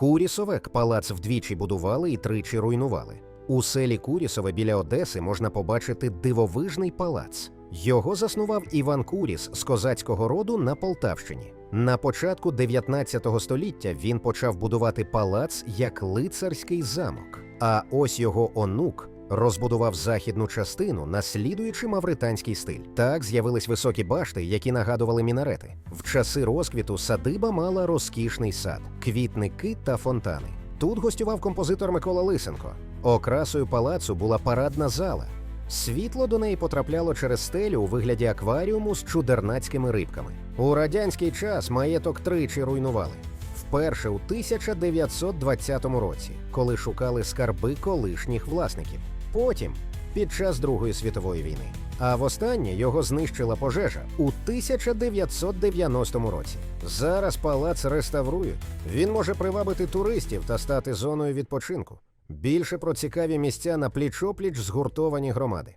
Курісове палац вдвічі будували і тричі руйнували. У селі Курісове біля Одеси можна побачити дивовижний палац. Його заснував Іван Куріс з козацького роду на Полтавщині. На початку 19 століття він почав будувати палац як лицарський замок. А ось його онук розбудував західну частину, наслідуючи мавританський стиль. Так з'явились високі башти, які нагадували мінарети. В часи розквіту садиба мала розкішний сад, квітники та фонтани. Тут гостював композитор Микола Лисенко. Окрасою палацу була парадна зала. Світло до неї потрапляло через стелю у вигляді акваріуму з чудернацькими рибками. У радянський час маєток тричі руйнували. Вперше у 1920 році, коли шукали скарби колишніх власників. Потім під час Другої світової війни. А востаннє його знищила пожежа у 1990 році. Зараз палац реставрують. Він може привабити туристів та стати зоною відпочинку. Більше про цікаві місця на пліч-опліч згуртовані громади.